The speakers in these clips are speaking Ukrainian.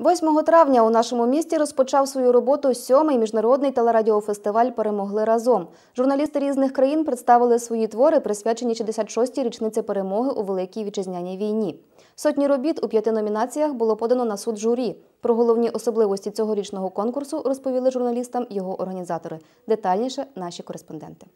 8 травня у нашому місті розпочав свою роботу сьомий міжнародний телерадіофестиваль Перемогли разом. Журналісти різних країн представили свої твори, присвячені 66-й річниці перемоги у Великій вітчизняній війні. Сотні робіт у п'яти номінаціях було подано на суд журі. Про головні особливості цьогорічного конкурсу розповіли журналістам його організатори. Детальніше наші кореспонденти.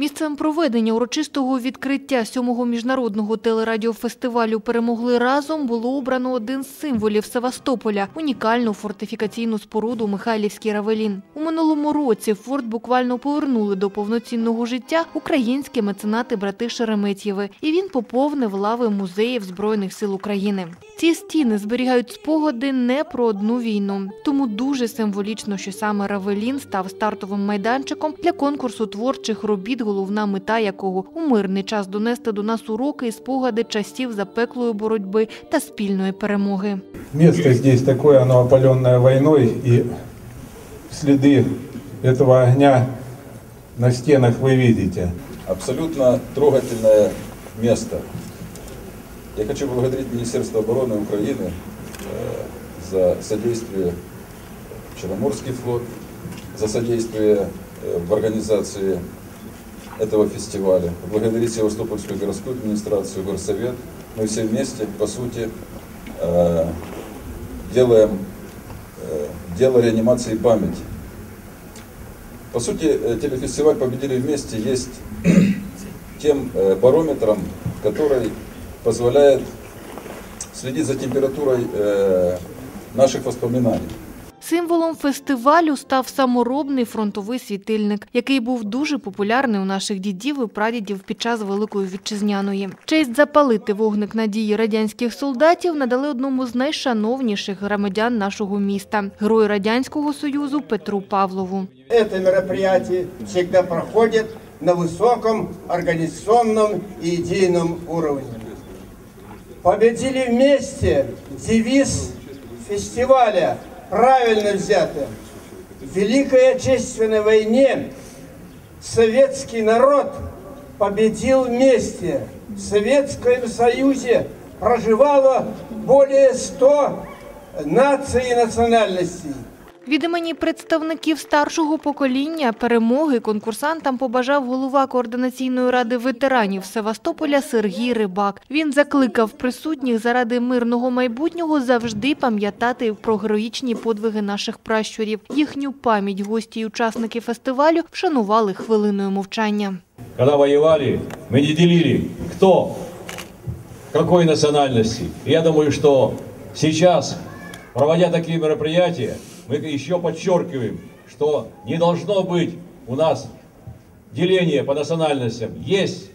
Місцем проведення урочистого відкриття сьомого міжнародного телерадіофестивалю «Перемогли разом» було обрано один з символів Севастополя – унікальну фортифікаційну споруду Михайлівський Равелін. У минулому році форт буквально повернули до повноцінного життя українські меценати-брати Шереметьєви, і він поповнив лави музеїв Збройних сил України. Ці стіни зберігають спогади не про одну війну. Тому дуже символічно, що саме Равелін став стартовим майданчиком для конкурсу творчих робіт, головна мета якого у мирний час донести до нас уроки і спогади часів запеклої боротьби та спільної перемоги. Место здесь такое, оно опаленное войной, и следы этого огня на стенах вы видите. абсолютно трогательное место. Я хочу поблагодарить Министерство обороны Украины э, за содействие Черноморский флот, за содействие э, в организации этого фестиваля, поблагодарить Севастопольскую городскую администрацию, горсовет. Мы все вместе, по сути, э, делаем э, дело реанимации памяти. По сути, э, телефестиваль «Победили вместе» есть тем барометром, который позволяет следить за температурой наших воспоминаний. Символом фестивалю став саморобний фронтовий світильник, який був дуже популярний у наших дідів і прадідів під час Великої Вітчизняної. Честь запалити вогник надії радянських солдатів надали одному з найшановніших громадян нашого міста – герою Радянського Союзу Петру Павлову. Это мероприятие всегда проходит на высоком организационном и идейном уровне. Победили вместе девиз фестиваля правильно взято. В Великой Отечественной войне советский народ победил вместе. В Советском Союзе проживало более 100 наций и национальностей. Від імені представників старшого покоління перемоги конкурсантам побажав голова Координаційної ради ветеранів Севастополя Сергій Рибак. Він закликав присутніх заради мирного майбутнього завжди пам'ятати про героїчні подвиги наших пращурів. Їхню пам'ять гості й учасники фестивалю вшанували хвилиною мовчання. Когда воевали, мы не делили, кто, какой национальности. И я думаю, что сейчас, проводя такие мероприятия, мы еще подчеркиваем, что не должно быть у нас деления по национальностям. Есть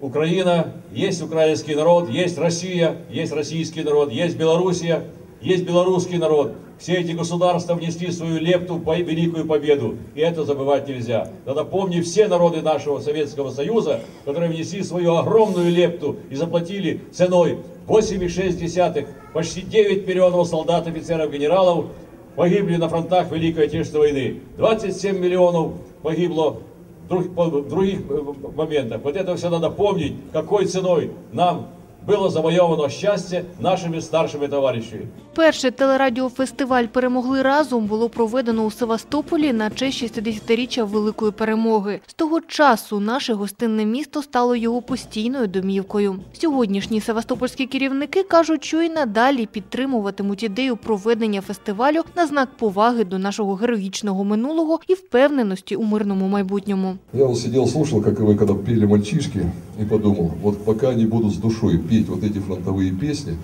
Украина, есть украинский народ, есть Россия, есть российский народ, есть Белоруссия, есть белорусский народ. Все эти государства внесли свою лепту в великую победу, и это забывать нельзя. Надо помнить все народы нашего Советского Союза, которые внесли свою огромную лепту и заплатили ценой 8,6, почти 9 миллионов солдат, офицеров, генералов погибли на фронтах Великой Отечественной войны. 27 миллионов погибло в друг- по- в других э, моментах. Вот это все надо помнить, какой ценой нам было завоевано счастье нашими старшими товарищами. Перший телерадіофестиваль «Перемогли разом» було проведено у Севастополі на честь 60-річчя Великої перемоги. З того часу наше гостинне місто стало його постійною домівкою. Сьогоднішні севастопольські керівники кажуть, що і надалі підтримуватимуть ідею проведення фестивалю на знак поваги до нашого героїчного минулого і впевненості у мирному майбутньому. Я вот сидел, слушал, как вы когда пели мальчишки, и подумал, вот пока не буду с душой петь вот эти фронтовые песни,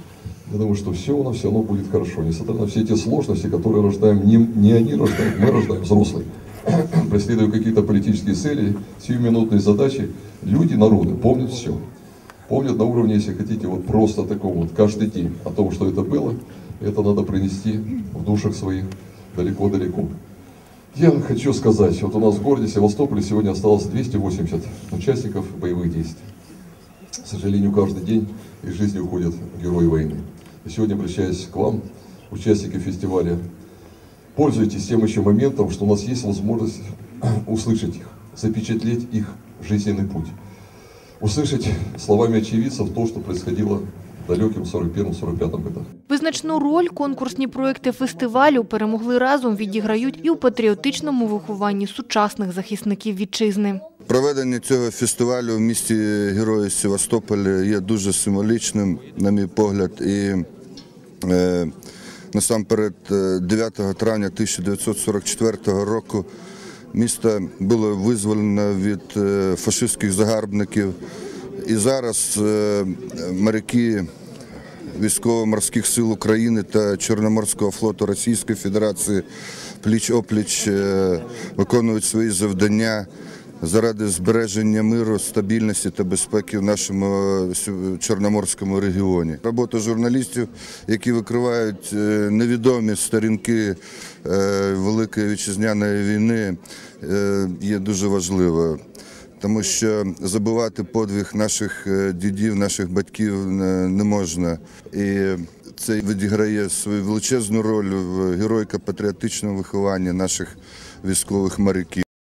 я думаю, что все у нас все равно будет хорошо. Несмотря на все те сложности, которые рождаем, не, не они рождают, мы рождаем взрослые. Преследуя какие-то политические цели, сиюминутные задачи, люди, народы помнят все. Помнят на уровне, если хотите, вот просто таком вот каждый день о том, что это было, это надо принести в душах своих далеко-далеко. Я хочу сказать, вот у нас в городе Севастополе сегодня осталось 280 участников боевых действий. К сожалению, каждый день из жизни уходят герои войны. И сегодня, обращаясь к вам, участники фестиваля, пользуйтесь тем еще моментом, что у нас есть возможность услышать их, запечатлеть их жизненный путь. Услышать словами очевидцев то, что происходило далеким 41-45 годах. Визначну роль конкурсні проекти фестивалю перемогли разом відіграють і у патріотичному вихованні сучасних захисників вітчизни. Проведення цього фестивалю в місті Герої Севастополя є дуже символічним, на мій погляд. І е, насамперед, е, 9 травня 1944 року місто було визволено від е, фашистських загарбників. І зараз е, моряки військово-морських сил України та Чорноморського флоту Російської Федерації пліч-опліч е, виконують свої завдання заради збереження миру, стабільності та безпеки в нашому е, Чорноморському регіоні. Робота журналістів, які викривають е, невідомі сторінки Великої вітчизняної війни, є дуже важливою тому що забувати подвиг наших е, дідів, наших батьків не можна. І це відіграє свою величезну роль в геройко-патріотичному вихованні наших військових моряків.